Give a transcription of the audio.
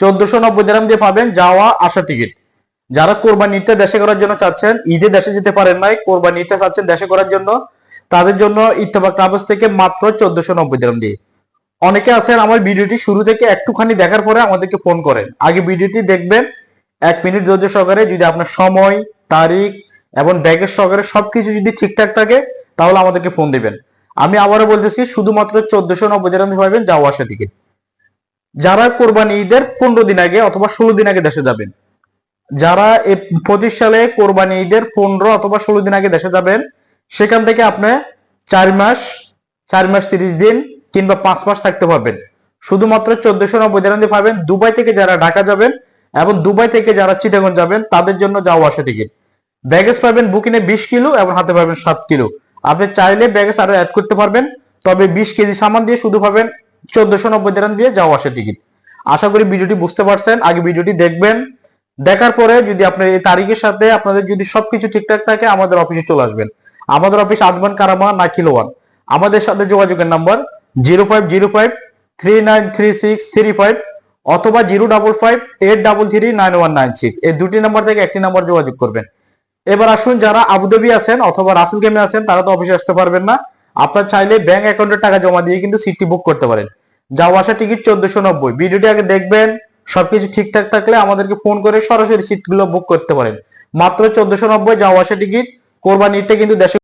চোদ্দশো নব্বই দিরাম দিয়ে পাবেন যাওয়া, আসা টিকিট যারা কোরবানি ঈদটা দেশে করার জন্য চাচ্ছেন, ঈদে দেশে যেতে পারেন নাই কোরবানি ঈদটা চাচ্ছেন দেশে করার জন্য, তাদের জন্য ইত্তেফাক ট্রাভেলস থেকে মাত্র চোদ্দশো নব্বই দিরাম দিয়ে। অনেকে আছেন আমার ভিডিওটি শুরু থেকে একটুখানি দেখার পরে আমাদেরকে ফোন করেন। আগে ভিডিওটি দেখবেন, এক মিনিট ধৈর্য সহকারে যদি আপনার সময়, তারিখ এবং ব্যাগের সহকারে সবকিছু যদি ঠিকঠাক থাকে, তাহলে আমাদেরকে ফোন দিবেন। আমি আবারও বলতেছি, শুধুমাত্র চোদ্দশো নব্বই দিরাম পাবেন যাওয়া, আসা টিকিট যারা কোরবানি ঈদের পনেরো দিন আগে অথবা ষোলো দিন আগে দেশে যাবেন, যারা পঁচিশ সালে কোরবানি ঈদের পনেরো অথবা ষোলো দিন আগে দেশে যাবেন, সেখান থেকে আপনি চার মাস চার মাস তিরিশ দিন কিংবা পাঁচ মাস থাকতে পারবেন। শুধুমাত্র চোদ্দশো নব্বই দিন পাবেন দুবাই থেকে যারা ঢাকা যাবেন এবং দুবাই থেকে যারা চিটাগঞ্জ যাবেন, তাদের জন্য যাওয়া আসা টিকিট ব্যাগেজ পাবেন বুকিনে বিশ কিলো এবং হাতে পাবেন সাত কিলো। আপনি চাইলে ব্যাগেজ আরও অ্যাড করতে পারবেন, তবে বিশ কেজি সামান দিয়ে শুধু পাবেন চোদ্দশো নব্বই দিন দিয়ে যাওয়া আসা টিকিট আশা করি ভিডিওটি বুঝতে পারছেন, আগে ভিডিওটি দেখবেন। দেখার পরে যদি আপনার এই তারিখের সাথে আপনাদের যদি সবকিছু ঠিকঠাক থাকে, আমাদের অফিসে চলে আসবেন। আমাদের office Ajman Karama, Nakheel one. আমাদের সাথে যোগাযোগের number zero five zero five three nine three six three five অথবা zero double five eight double three nine one nine six এই দুটি নাম্বার থেকে একটি নাম্বার যোগাযোগ করবেন। এবার আসুন যারা আবুধাবি আছেন অথবা রাসেল গেমে আছেন, তারা তো অফিসে আসতে পারবেন না। আপনার চাইলে ব্যাংক অ্যাকাউন্টে টাকা জমা দিয়ে কিন্তু সিটটি বুক করতে পারেন। যাওয়া আসা টিকিট চোদ্দশো নব্বই। ভিডিওটি আগে দেখবেন, সবকিছু ঠিকঠাক থাকলে আমাদেরকে ফোন করে সরাসরি সিটগুলো বুক করতে পারেন। মাত্র চোদ্দশো নব্বই যাওয়া আসা টিকিট কোরবানিতে কিন্তু দেশে